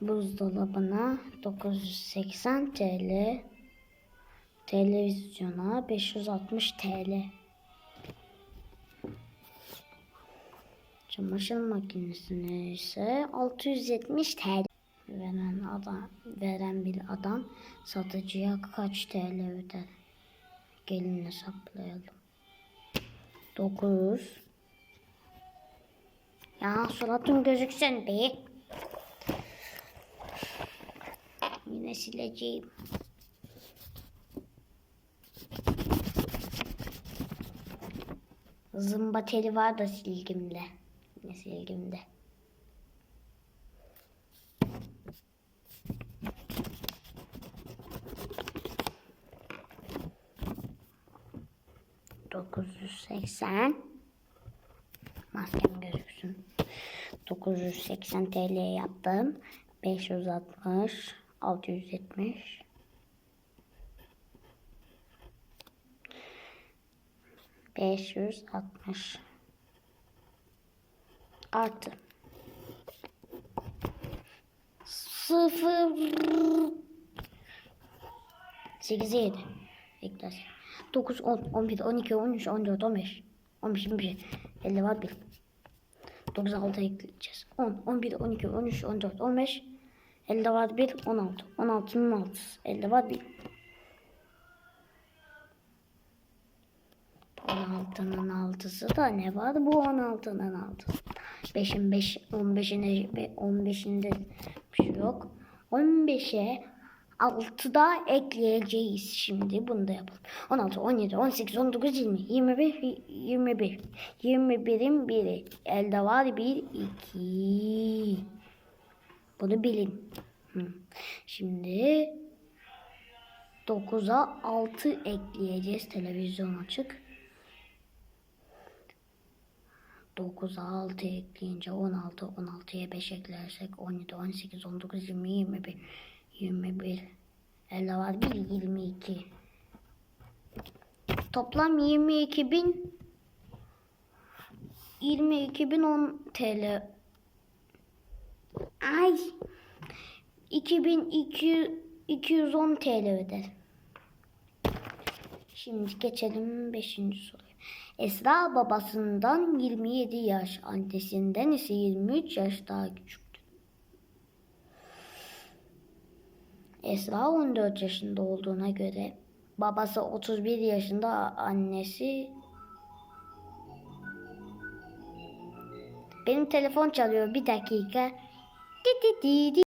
Buzdolabına 980 TL. Televizyona 560 TL. Çamaşır makinesine ise 670 TL. Veren adam, veren bir adam satıcıya kaç TL öder? Gelin hesaplayalım. 9 Ya suratın gözüksün be. Yine sileceğim. Zımba teli var da silgimde. Yine silgimde. Dokuz yüz seksen. Maskem gözüksün. 980 TL yaptım. 560, 670 560 artı. Sıfır. Sekiz yedi. Ekler. Dokuz on on bir on iki on üç on dört on beş. On beş yirmi bir. Elli var bir. Dokuz altı ekleyeceğiz. On on bir on iki on üç on dört on beş. 50 var 1 16. 16'nın 6'sı. 50 var 1. 16'nın 6'sı da ne var? Bu 16'nın 6'sı. 5'in 5, 15'in 15'inde bir şey yok. 15'e 6'da ekleyeceğiz şimdi. Bunu da yapalım. 16, 17, 18, 19, 20, 21, 21. 21'in biri. Elde var 1, 2, bunu bilin. Şimdi 9'a 6 ekleyeceğiz. Televizyon açık. 9'a 6 ekleyince 16, 16'ya 5 eklersek 17, 18, 19, 20, 21, 21, 50 var 1, 22. Toplam 22 bin 22 bin 10 TL. Ay 2200 210 TL öder. Şimdi geçelim 5. soruya. Esra babasından 27 yaş, annesinden ise 23 yaş daha küçüktü. Esra 14 yaşında olduğuna göre babası 31 yaşında, annesi Benim telefon çalıyor bir dakika. The the